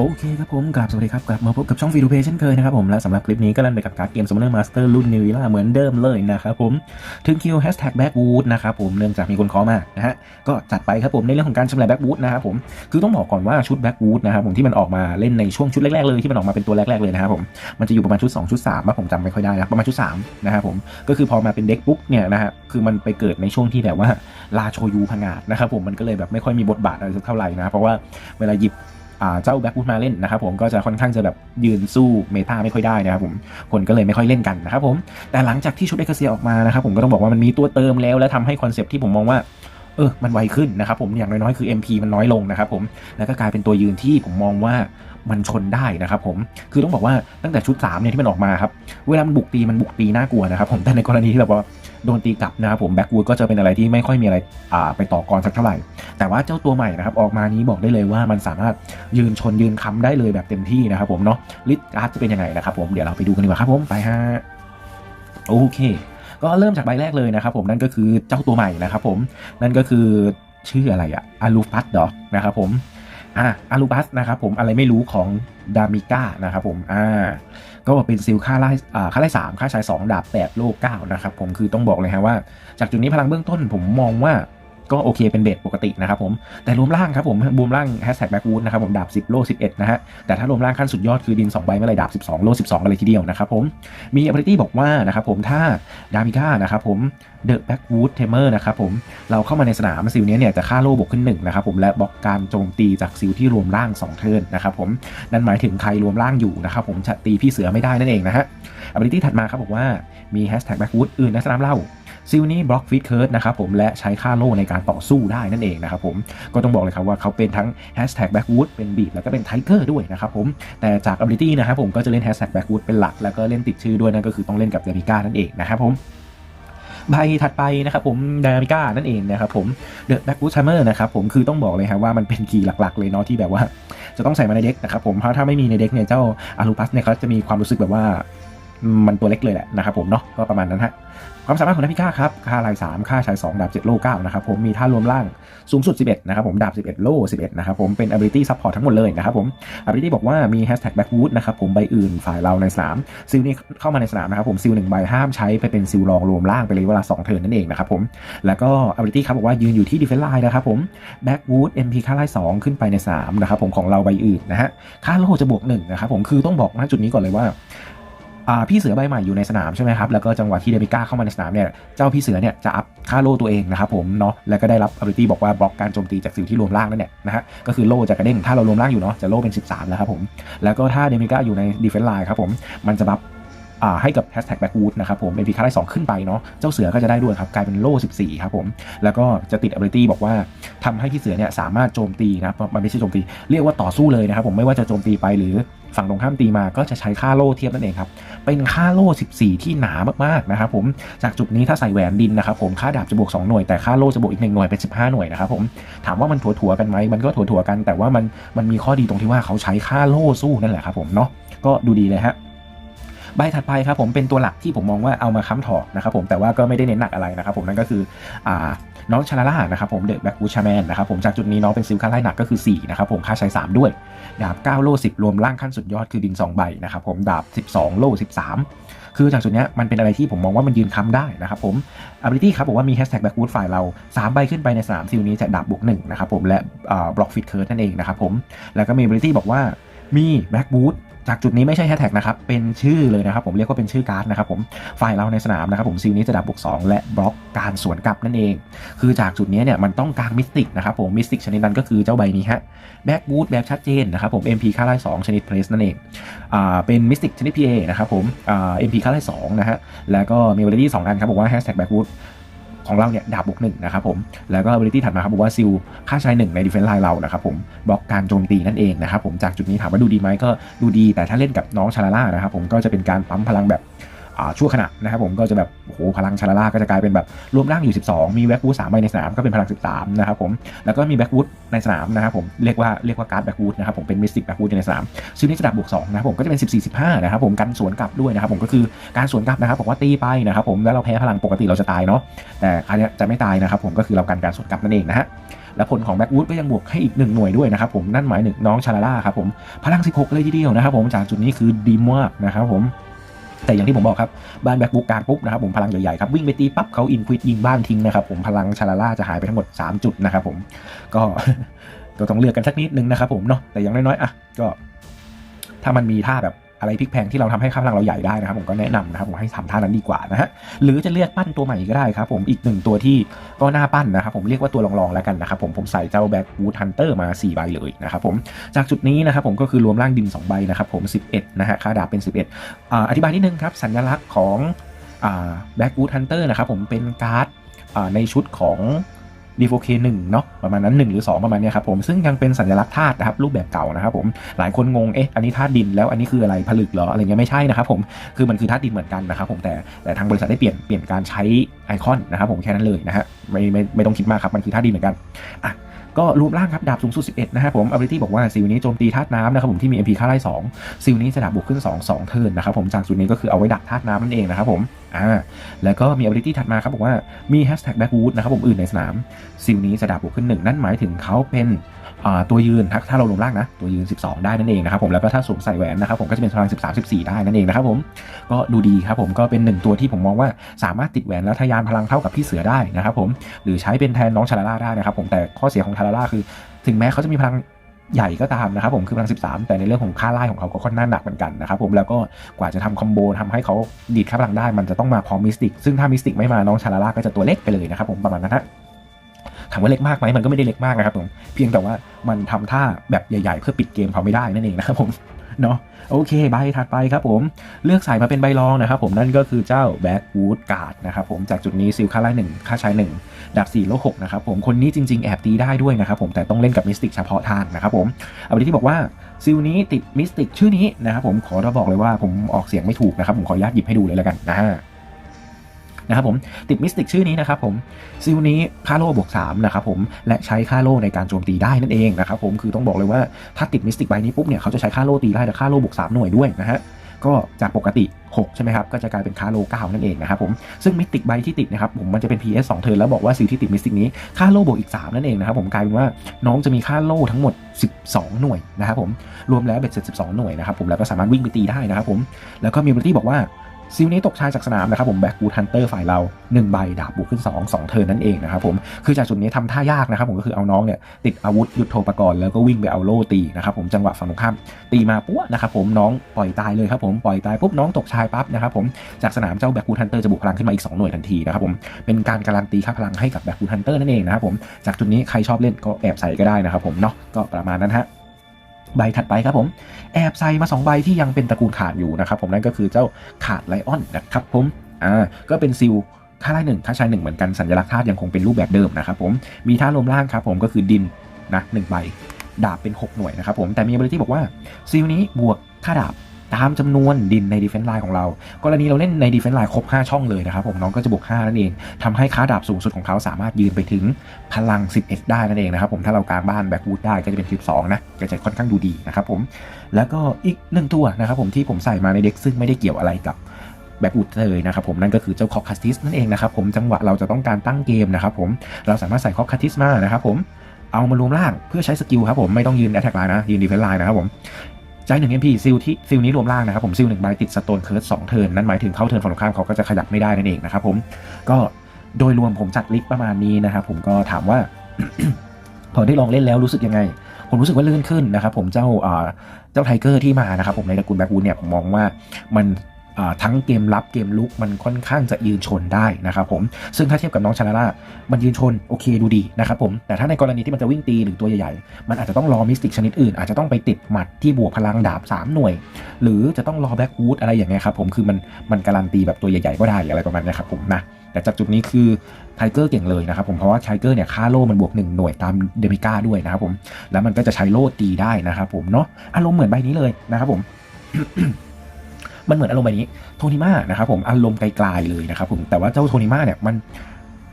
โอเคครับผมกลับสวัสดีครับ กลับมาพบกับช่องฟีดูเพย์เช่นเคยนะครับผม และสำหรับคลิปนี้ก็เล่นไปกับการ์ดเกม Summoner Master รุ่นนิวิล่าเหมือนเดิมเลยนะครับผม ถึงคิวแฮชแท็กแบ็กวูดนะครับผม เนื่องจากมีคนขอมานะฮะ ก็จัดไปครับผมในเรื่องของการชำระแบ็กวูดนะครับผม คือต้องบอกก่อนว่าชุดแบ็กวูดนะครับผมที่มันออกมาเล่นในช่วงชุดแรกๆเลยที่มันออกมาเป็นตัวแรกๆเลยนะครับผม มันจะอยู่ประมาณชุด 2 ชุด3ว่าผมจำไม่ค่อยได้นะประมาณชุด3นะครับผม ก็คือพอมาเป็นเด็กปุ๊บเนี่ยนะฮะ คือมันไปเกิดในช่วงที่แบบว่าลาโชยูพังงาดนะครับผม มันก็เลยแบบไม่ค่อยมีบทบาทอะไรสักเท่าไหร่นะ เพราะว่าเวลาหยิบ เจ้าแบ็กวูดมาเล่นนะครับผมก็จะค่อนข้างจะแบบยืนสู้เมตาไม่ค่อยได้นะครับผมคนก็เลยไม่ค่อยเล่นกันนะครับผมแต่หลังจากที่ชุดเอกเซียออกมานะครับผมก็ต้องบอกว่ามันมีตัวเติมแล้วและทำให้คอนเซปต์ที่ผมมองว่า เออมันไวขึ้นนะครับผมอย่างน้อยๆคือ MP มันน้อยลงนะครับผมแล้วก็กลายเป็นตัวยืนที่ผมมองว่ามันชนได้นะครับผมคือต้องบอกว่าตั้งแต่ชุด3เนี่ยที่มันออกมาครับเวลามันบุกตีมันบุกตีน่ากลัวนะครับผมแต่ในกรณีที่แบบว่าโดนตีกลับนะครับผมแบ็กวูดก็จะเป็นอะไรที่ไม่ค่อยมีอะไรอ่าไปต่อกรสักเท่าไหร่ แต่ว่าเจ้าตัวใหม่นะครับออกมานี้บอกได้เลยว่ามันสามารถยืนชนยืนค้ำได้เลยแบบเต็มที่นะครับผมเนาะลิทการ์ดจะเป็นยังไงนะครับผมเดี๋ยวเราไปดูกันดีกว่าครับผมไปฮะโอเค ก็เริ่มจากใบแรกเลยนะครับผมนั่นก็คือเจ้าตัวใหม่นะครับผมนั่นก็คือชื่ออะไรอะอาลูปัสดอกนะครับผมอะอาลูปัสนะครับผมอะไรไม่รู้ของดามิก้านะครับผมอ่าก็เป็นซิลค่าไล่ค่าไล่สามค่าชายสองดาบแปดโลเก้านะครับผมคือต้องบอกเลยฮะว่า จากจุดนี้พลังเบื้องต้นผมมองว่า ก็โอเคเป็นเบสปกตินะครับผมแต่รวมร่างครับผมรวมร่างแฮชแท็กแบ็กวูดนะครับผมดาบ 10 โล11 นะฮะแต่ถ้ารวมร่างขั้นสุดยอดคือดิน 2 ใบเมื่อไรดาบ 12 โล12กันเลยทีเดียวนะครับผมมี ability บอกว่านะครับผมถ้าดามิก้านะครับผมเดอะแบ็กวูดเทมเมอร์นะครับผมเราเข้ามาในสนามซิลเนี้ยเนี่ยจะค่าโล่บวกขึ้น1นะครับผมและบล็อกการโจมตีจากซิลที่รวมร่าง2เทิร์นนะครับผมนั่นหมายถึงใครรวมร่างอยู่นะครับผมจะตีพี่เสือไม่ได้นั่นเองนะฮะ ability ถัดมาครับบอกว่ามีแฮชแท็กแบ็กวูดอื่นในสนามเล่า ซิลนี้บล็อกฟิตเคิร์ดนะครับผมและใช้ค่าโล่ในการต่อสู้ได้นั่นเองนะครับผมก็ต้องบอกเลยครับว่าเขาเป็นทั้งแฮชแท็กแบ็กวูดเป็นบีดแล้วก็เป็นไทเกอร์ด้วยนะครับผมแต่จาก ability นะครับผมก็จะเล่นแฮชแท็กแบ็กวูดเป็นหลัก แล้วก็เล่นติดชื่อด้วยนั่นก็คือต้องเล่นกับเดมิก้านั่นเองนะครับผมใบถัดไปนะครับผมเดมิก้านั่นเองนะครับผมเดอะแบ็กวูดไทเมอร์นะครับผมคือต้องบอกเลยครับว่ามันเป็นคีย์หลักๆ เลยเนาะที่แบบว่า จะต้องใส่มาในเด็กนะครับผมเพราะถ้าไม่มีในเด็กเนี่ยเจ้าอารูปัสเนี่ยเขาจะมีความรู้สึกแบบว่า มันตัวเล็กเลยแหละนะครับผมเนาะก็ประมาณนั้นฮะความสามารถของนักพิฆาตครับค่าลาย 3 ค่าชาย 2 ดาบ 7 โล่9นะครับผมมีท่ารวมล่างสูงสุด 11 นะครับผม ดาบ 11 โล่ 11 นะครับผมเป็น ability support ทั้งหมดเลยนะครับผม ability บอกว่ามี hashtag backwood นะครับผมใบอื่นฝ่ายเราในสนามซิลนี้เข้ามาในสนามนะครับผมซิลหนึ่งใบห้ามใช้ไปเป็นซิลรองรวมล่างไปเลยเวลา 2 เทิร์นนั่นเองนะครับผมแล้วก็ ability ครับบอกว่ายืนอยู่ที่ defense line นะครับผม backwood mp ค่าไล่2ขึ้นไปในสนามนะครับผมของเราใบอื่นนะฮะค่าโล่จะบวก1นะครับผมคือต้องบอกนะจุดนี้ก่อนเลยว่า พี่เสือใบใหม่อยู่ในสนามใช่ไหมครับแล้วก็จังหวะที่เดมิก้าเข้ามาในสนามเนี่ยเจ้าพี่เสือเนี่ยจะอัพค่าโล่ตัวเองนะครับผมเนาะแล้วก็ได้รับ ability บอกว่าบล็อกการโจมตีจากสิ่งที่รวมร่างนั่นแหละนะฮะก็คือโล่จะกระเด้งถ้าเรารวมร่างอยู่เนาะจะโล่เป็น 13 แล้วครับผมแล้วก็ถ้าเดมิก้าอยู่ใน defense line ครับผมมันจะบัฟ ให้กับ hashtag backwood นะครับผม MP คาได้2ขึ้นไปเนาะเจ้าเสือก็จะได้ด้วยครับกลายเป็นโล่ 14 ครับผม แล้วก็จะติด ability บอกว่าทำให้พี่เสือเนี่ยสามารถโจมตีนะครับมันไม่ใช่โจมตี เรียกว่าต่อสู้เลยนะครับผมไม่ว่าจะโจมตีไปหรือฝั่งตรงข้ามตีมาก็จะใช้ค่าโล่เทียบนั่นเองครับเป็นค่าโล่ 14 ที่หนามากๆนะครับผมจากจุดนี้ถ้าใส่แหวนดินนะครับผมค่าดาบจะบวก 2 หน่วยแต่ค่าโล่จะบวกอีก 1 หน่วยเป็น 15 หน่วยนะครับผมถามว่ามันถัวๆกันไหมมันก็ถัวๆกัน แต่ว่ามันมันมีข้อดีตรงที่ว่าเขาใช้ค่าโล่สู้นั่นแหละครับผมเนาะก็ดูดีเลยฮะ ใบถัดไปครับผมเป็นตัวหลักที่ผมมองว่าเอามาค้ำถอกนะครับผมแต่ว่าก็ไม่ได้เน้นหนักอะไรนะครับผมนั่นก็คืออ่าน้องชาลาล่านะครับผมเดอะแบ็กบูชาแมนนะครับผมจากจุดนี้น้องเป็นซิลค่าไล่หนักก็คือ4นะครับผมค่าใช้ 3 ด้วย ดาบ 9 โล่ 10 รวมร่างขั้นสุดยอดคือดิน 2 ใบนะครับผมดาบ 12 โล่ 13 คือจากจุดนี้มันเป็นอะไรที่ผมมองว่ามันยืนค้ำได้นะครับผม ability ครับบอกว่ามี hashtag backwood ฝ่ายเรา 3 ใบขึ้นไปในสนามซิลนี้จะดาบบวก1นะครับผมและบล็อกฟิตเคิร์ดนั่นเองนะครับผมแล้วก็มี ability บอกว่ามี backwood จากจุดนี้ไม่ใช่แฮชแท็กนะครับ เป็นชื่อเลยนะครับ ผมเรียกว่าเป็นชื่อการ์ดนะครับผม ฝ่ายเราในสนามนะครับผมซิลนี้จะดับบวก2และบล็อกการสวนกลับนั่นเอง คือจากจุดนี้เนี่ยมันต้องการมิสติกนะครับผม มิสติกชนิดนั้นก็คือเจ้าใบนี้ฮะ แบ็กบูทแบบชัดเจนนะครับผม MP ค่าไล่2ชนิดเพรสนั่นเอง อ่า เป็นมิสติกชนิด PA นะครับผม อ่า MP ค่าไล่2นะฮะ แล้วก็มี ability สองอันครับบอกว่าแฮชแท็กแบ็กบูท ของเราเนี่ยดาบบวกหนึ่งนะครับผมแล้วก็ ability ถัดมาครับบอกว่าซิลค่าใช้หนึ่งใน defense line เรานะครับผมบล็อกการโจมตีนั่นเองนะครับผมจากจุดนี้ถามว่าดูดีไหมก็ดูดีแต่ถ้าเล่นกับน้องชาลาล่านะครับผมก็จะเป็นการปั๊มพลังแบบ ชั่วขณะนะครับผมก็จะแบบโอ้โหพลังชาลาล่าก็จะกลายเป็นแบบรวมร่างอยู่ 12 มีแบ็กวูดสามใบในสนามก็เป็นพลัง 13 นะครับผมแล้วก็มีแบ็กวูดในสนามนะครับผมเรียกว่าเรียกว่าการ์ดแบ็กวูดนะครับผมเป็นมิสติกแบ็กวูดในสนามซึ่งนี่จะดับบวก2นะครับผมก็จะเป็น 14 15นะครับผมกันสวนกลับด้วยนะครับผมก็คือการสวนกลับนะครับบอกว่าตีไปนะครับผมแล้วเราแพ้พลังปกติเราจะตายเนาะแต่อันนี้จะไม่ตายนะครับผมก็คือเรากันการสวนกลับนั่นเองนะฮะและผลของแบ็กวูดก็ยังบวกให้อีกหนึ่งหน่วยด้วยนะครับผมนั่นหมายถึงน้องชาลาล่าครับผมพลัง 16 เลยทีเดียวนะครับผมจากจุดนี้คือดีมากนะครับผม แต่อย่างที่ผมบอกครับ บ้านแบ็กบุ๊กกลางปุ๊บนะครับผมพลังใหญ่ๆครับวิ่งไปตีปั๊บเขาอินควิดยิงบ้านทิ้งนะครับผมพลังชาลาล่าจะหายไปทั้งหมด 3 จุดนะครับผมก็ก็ต้องเลือกกันสักนิดนึงนะครับผมเนาะแต่อย่างน้อยๆอะก็ถ้ามันมีท่าแบบ อะไรพลิกแพงที่เราทำให้ค่าพลังเราใหญ่ได้นะครับ ผมก็แนะนำนะครับผมให้ทำท่านั้นดีกว่านะฮะหรือจะเลือกปั้นตัวใหม่ก็ได้ครับ ผมอีกหนึ่งตัวที่ก็น่าปั้นนะครับ ผมเรียกว่าตัวรองๆแล้วกันนะครับผมผมใส่เจ้าแบ็กวูดฮันเตอร์มา4ใบเลยนะครับผมจากจุดนี้นะครับผมก็คือรวมร่างดิน2ใบนะครับผม11นะฮะค่าดาบเป็น 11อ่าอธิบายนิดนึงครับสัญลักษณ์ของแบ็กวูดฮันเตอร์นะครับผมเป็นการ์ดในชุดของ d 4 k 1เนาะประมาณนั้น 1 หรือ 2 ประมาณนี้ครับผมซึ่งยังเป็นสัญลักษณ์ธาตุนะครับรูปแบบเก่านะครับผมหลายคนงงเอ๊ะอันนี้ธาตุดินแล้วอันนี้คืออะไรผลึกเหรออะไรเงี้ยไม่ใช่นะครับผมคือมันคือธาตุดินเหมือนกันนะครับผมแต่แต่ทางบริษัทได้เปลี่ยนเปลี่ยนการใช้ไอคอนนะครับผมแค่นั้นเลยนะฮะไม่ไม่ไม่ต้องคิดมากครับมันคือธาตุดินเหมือนกันอะ ก็รูปร่างครับดาบสูงสุด 11 นะครับผม ability บอกว่าซิลนี้โจมตีธาตุน้ำนะครับผมที่มี MP ค่าไล่2ซิลนี้จะดาบบวกขึ้น 2 2 เทิร์นนะครับผมจากสูตรนี้ก็คือเอาไว้ดักธาตุน้ำนั่นเองนะครับผมอ่าแล้วก็มี ability ถัดมาครับบอกว่ามี hashtag backwood นะครับผมอื่นในสนามซิลนี้จะดาบบวกขึ้น 1 นั่นหมายถึงเขาเป็น ตัวยืนถ้าถ้าเราลงล่างนะ ตัวยืน 12 ได้นั่นเองนะครับผมแล้วก็ถ้าสวมใส่แหวนนะครับผมก็จะเป็นพลัง13 14 ได้นั่นเองนะครับผมก็ดูดีครับผมก็เป็นหนึ่งตัวที่ผมมองว่าสามารถติดแหวนแล้วทะยานพลังเท่ากับพี่เสือได้นะครับผมหรือใช้เป็นแทนน้องชาลาล่าได้นะครับผมแต่ข้อเสียของชาลาล่าคือ ถึงแม้เขาจะมีพลังใหญ่ก็ตามนะครับผมคือพลัง 13 แต่ในเรื่องของค่าไล่ของเขาก็ค่อนข้างหนักเหมือนกันนะครับผมแล้วก็กว่าจะทำคอมโบทำให้เขาดีดค่าพลังได้ มันจะต้องมาพร้อมมิสติกซึ่งถ้ามิสติกไม่มาน้องชาลาล่าก็จะตัวเล็กไปเลยนะครับผมประมาณนั้นฮะ ถามว่าเล็กมากไหมมันก็ไม่ได้เล็กมากนะครับผมเพียงแต่ว่ามันทำท่าแบบใหญ่ ๆ เพื่อปิดเกมเขาไม่ได้นั่นเองนะครับผมเนาะโอเคใบถัดไปครับผม เลือกใส่มาเป็นใบรองนะครับผมนั่นก็คือเจ้าแบ็กวูดการ์ดนะครับผมจากจุดนี้ซิลค่าล่หนึ่งค่าใช้หนึ่งดาบ4โล6นะครับผมคนนี้จริง ๆ แอบตีได้ด้วยนะครับผมแต่ต้องเล่นกับมิสติกเฉพาะทางนะครับผมเอาไปที่บอกว่าซิลนี้ติดมิสติกชื่อนี้นะครับผมขอราบอกเลยว่าผมออกเสียงไม่ถูกนะครับผมขออนุญาตหยิบให้ดูเลยแล้วกันนะฮะ นะครับผมติดมิสติกชื่อนี้นะครับผมซิลนี้ค่าโล่บวก3นะครับผมและใช้ค่าโล่ในการโจมตีได้นั่นเองนะครับผมคือต้องบอกเลยว่าถ้าติดมิสติกใบนี้ปุ๊บเนี่ยเขาจะใช้ค่าโล่ตีได้แต่ค่าโล่บวก3หน่วยด้วยนะฮะก็จากปกติ 6 ใช่ไหมครับ ก็จะกลายเป็นค่าโล9นั่นเองนะครับผมซึ่งมิติกใบที่ติดนะครับผมมันจะเป็น PS 2เทิร์นแล้วบอกว่าซิลที่ติดมิติกนี้ค่าโลบวกอีก 3 นั่นเองนะครับผมกลายเป็นว่าน้องจะมีค่าโลทั้งหมด 12 หน่วยนะครับผมรวมแล้วเบ็ดเสร็จ12 หน่วยนะครับผมแล้วก็สามารถวิ่งไปตีได้นะครับผมแล้วก็มีบริตี้บอกว่า ซิลนี้ตกชายจากสนามนะครับผมแบ็กบูทันเตอร์ฝ่ายเรา1ใบดาบบวกขึ้น 2 2 เทิร์นนั่นเองนะครับผมคือจากจุดนี้ทำท่ายากนะครับผมก็คือเอาน้องเนี่ยติดอาวุธยุทโธปกรณ์แล้วก็วิ่งไปเอาโล่ตีนะครับผมจังหวะฝั่งตรงข้ามตีมาปุ๊บนะครับผมน้องปล่อยตายเลยครับผมปล่อยตายปุ๊บน้องตกชายปั๊บนะครับผมจากสนามเจ้าแบ็กบูทันเตอร์จะบุกพลังขึ้นมาอีก 2 หน่วยทันทีนะครับผมเป็นการการันตีค่าพลังให้กับแบ็กบูทันเตอร์นั่นเองนะครับผมจากจุดนี้ใครชอบเล่นก็แอบใส่ก็ได้นะครับผมเนาะก็ประมาณนั้นฮะ ใบถัดไปครับผมแอบใส่มา 2 ใบที่ยังเป็นตระกูลขาดอยู่นะครับผมนั่นก็คือเจ้าขาดไลออนนะครับผมอ่าก็เป็นซิลค่าไล่หนึ่งค่าชายหนึ่งเหมือนกันสัญลักษณ์ธาตุยังคงเป็นรูปแบบเดิมนะครับผมมีท่าลมล่างครับผมก็คือดินนะหนึ่งใบดาบเป็น 6 หน่วยนะครับผมแต่มีบริที่บอกว่าซิลนี้บวกค่าดาบ ตามจำนวนดินใน defense line ของเรา กรณีเราเล่นใน defense line ครบ 5 ช่องเลยนะครับผมน้องก็จะบวก5นั่นเองทำให้ค่าดาบสูงสุดของเขาสามารถยืนไปถึงพลัง 11 ได้นั่นเองนะครับผมถ้าเรากลางบ้านแบ็กวูดได้ก็จะเป็น 12 นะก็จะค่อนข้างดูดีนะครับผมแล้วก็อีกหนึ่งตัวนะครับผมที่ผมใส่มาในเด็กซึ่งไม่ได้เกี่ยวอะไรกับแบ็กวูดเลยนะครับผมนั่นก็คือเจ้าคอคัสติสนั่นเองนะครับผมจังหวะเราจะต้องการตั้งเกมนะครับผมเราสามารถใส่คอคัสติสมานะครับผมเอามารวมร่างเพื่อใช้สกิลครับผมไม่ต้องยืนแอตแทกไลน์นะยืนดีเฟนไลน์นะครับผม ใจหนึ่งเอ็มพีซิลที่ซิลนี้รวมล่างนะครับผมซิลหนึ่งใบติดสโตนเคิร์สสองเทิร์นนั่นหมายถึงเข้าเทิร์นฝั่งตรงข้ามเขาก็จะขยับไม่ได้นั่นเองนะครับผมก็โดยรวมผมจัดลิฟต์ประมาณนี้นะครับผมก็ถามว่า พอได้ลองเล่นแล้วรู้สึกยังไง ผมรู้สึกว่าลื่นขึ้นนะครับผมเจ้าอ่าเจ้าไทเกอร์ที่มานะครับผมในตระกูลแบ็กวูดเนี่ยผมมองว่ามัน ทั้งเกมรับเกมลุกมันค่อนข้างจะยืนชนได้นะครับผมซึ่งถ้าเทียบกับน้องชาลาล่ามันยืนชนโอเคดูดีนะครับผมแต่ถ้าในกรณีที่มันจะวิ่งตีหรือตัวใหญ่ๆ มันอาจจะต้องรอมิสติกชนิดอื่น อาจจะต้องไปติดหมัดที่บวกพลังดาบ 3 หน่วย หรือจะต้องรอแบ็กวูดอะไรอย่างเงี้ยครับผมคือมันมันการันตีแบบตัวใหญ่ๆก็ได้อะไรประมาณนี้ครับผมนะแต่จากจุดนี้คือไทเกอร์เก่งเลยนะครับผมเพราะว่าไทเกอร์เนี่ยค่าโล่มันบวก 1 หน่วยตามเดมิก้าด้วยนะครับผมแล้วมันก็จะใช้โล่ตีได้นะครับผมเนาะอารมณ์เหมือนใบนี้เลยนะครับผม มันเหมือนอารมณ์แบบนี้โทนิมานะครับผมอารมณ์ไกลๆเลยนะครับผมแต่ว่าเจ้าโทนิมาเนี่ยมัน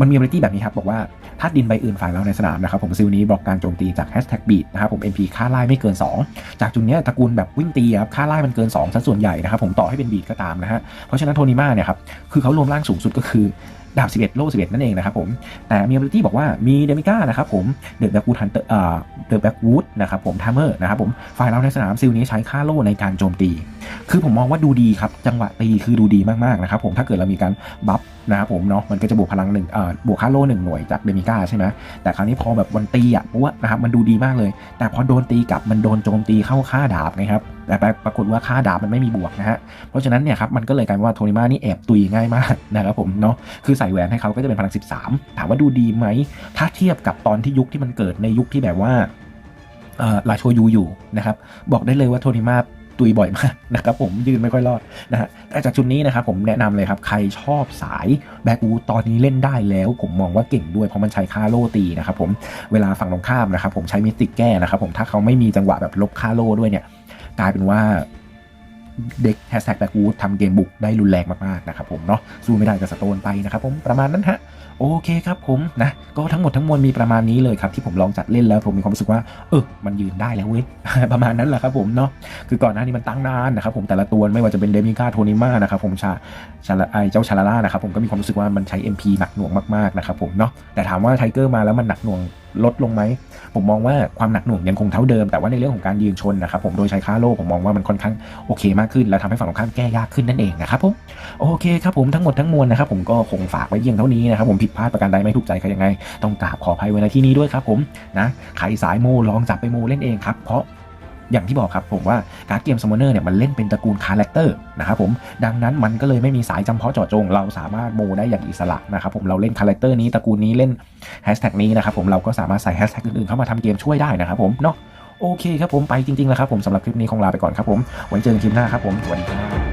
มันมี ability แบบนี้ครับ บอกว่าถ้าดินใบอื่นฝ่ายเราในสนามนะครับผมซิลนี้บล็อกการโจมตีจากแฮชแท็กบีดนะครับผม MP ค่าไล่ไม่เกิน 2 จากจุดเนี้ยตระกูลแบบวิ่งตีครับค่าไล่มันเกิน2ซะส่วนใหญ่นะครับผมต่อให้เป็นบีดก็ตามนะฮะ เพราะฉะนั้นโทนิมาเนี่ยครับ คือเขารวมร่างสูงสุดก็คือดาบ 11 โล่ 11 นั่นเองนะครับผม แต่มี ability บอกว่ามีเดมิก้านะครับผม เดอะแบ็กวูดฮันเตอร์เอ่อเดอะแบ็กวูดนะครับผมทัมเมอร์นะครับผมฝ่ายเราในสนามซิลนี้ใช้ค่าโล่ในการโจมตี คือผมมองว่าดูดีครับจังหวะตีคือดูดีมากๆนะครับผมถ้าเกิดเรามีการบัฟนะครับผมเนาะมันก็จะบวกพลังหนึ่งเอ่อบวกค่าโล่หนึ่งหน่วยจากเดมิก้าใช่ไหมแต่คราวนี้พอแบบวันตีอะปุ๊บนะครับมันดูดีมากเลย แต่พอโดนตีกลับมันโดนโจมตีเข้าค่าดาบนะครับแต่ปรากฏว่าค่าดาบมันไม่มีบวกนะฮะเพราะฉะนั้นเนี่ยครับมันก็เลยกลายเป็นว่าโทนิมานี่แอบตุยง่ายมากนะครับผมเนาะคือใส่แหวนให้เขาก็จะเป็นพลัง 13 ถามว่าดูดีไหมถ้าเทียบกับตอนที่ยุคที่มันเกิดในยุคที่แบบว่าลาโชยูอยู่นะครับบอกได้เลยว่าโทนิมา ตุยบ่อยมากนะครับผมยืนไม่ค่อยรอดนะฮะแต่จากชุดนี้นะครับผมแนะนำเลยครับใครชอบสายแบ็กวูตอนนี้เล่นได้แล้ว ผมมองว่าเก่งด้วยเพราะมันใช้ค่าโลตีนะครับผมเวลาฝั่งตรงข้ามนะครับผมใช้มิติกแก้นะครับผมถ้าเขาไม่มีจังหวะแบบลบค่าโลด้วยเนี่ยกลายเป็นว่า เด็กแฮชแท็กแบ็กวูดทำเกมบุกได้รุนแรงมากๆนะครับผมเนาะสู้ไม่ได้ก็สโตนไปนะครับผมประมาณนั้นฮะโอเคครับผมนะก็ทั้งหมดทั้งมวลมีประมาณนี้เลยครับที่ผมลองจัดเล่นแล้วผมมีความรู้สึกว่าเออมันยืนได้แล้วเว้ยประมาณนั้นแหละครับผมเนาะคือก่อนหน้านี้มันตั้งนานนะครับผมแต่ละตัวไม่ว่าจะเป็นเดมิก้าโทนิมานะครับผมชาชาลไอเจ้าชาลาล่านะครับผมก็มีความรู้สึกว่ามันใช้ MP หนักหน่วงมากๆนะครับผมเนาะแต่ถามว่าไทเกอร์มาแล้วมันหนักหน่วง ลดลงไหม ผมมองว่าความหนักหน่วงยังคงเท่าเดิม แต่ว่าในเรื่องของการยืนชนนะครับผมโดยใช้ค่าโล่ผมมองว่ามันค่อนข้างโอเคมากขึ้น และทำให้ฝั่งตรงข้ามแก้ยากขึ้นนั่นเองนะครับผมโอเคครับผมทั้งหมดทั้งมวลนะครับผมก็คงฝากไว้เพียงเท่านี้นะครับผมผิดพลาดประการใดไม่ถูกใจใครยังไง ต้องกราบขออภัยไว้ในที่นี้ด้วยครับผมนะใครสายโมลองจับไปโมเล่นเองครับเพราะ อย่างที่บอกครับผมว่าการ์ดเกมซัมมอนเนอร์เนี่ยมันเล่นเป็นตระกูลคาแรคเตอร์นะครับผมดังนั้นมันก็เลยไม่มีสายจำเพาะเจาะจง เราสามารถโมได้อย่างอิสระนะครับผมเราเล่นคาแรคเตอร์นี้ตระกูลนี้เล่นแฮชแท็กนี้นะครับผมเราก็สามารถใส่แฮชแท็กอื่นๆเข้ามาทำเกมช่วยได้นะครับผมเนาะโอเคครับผมไปจริงๆแล้วครับผมสำหรับคลิปนี้คงลาไปก่อนครับผมไว้เจอกันคลิปหน้าครับผมสวัสดีครับ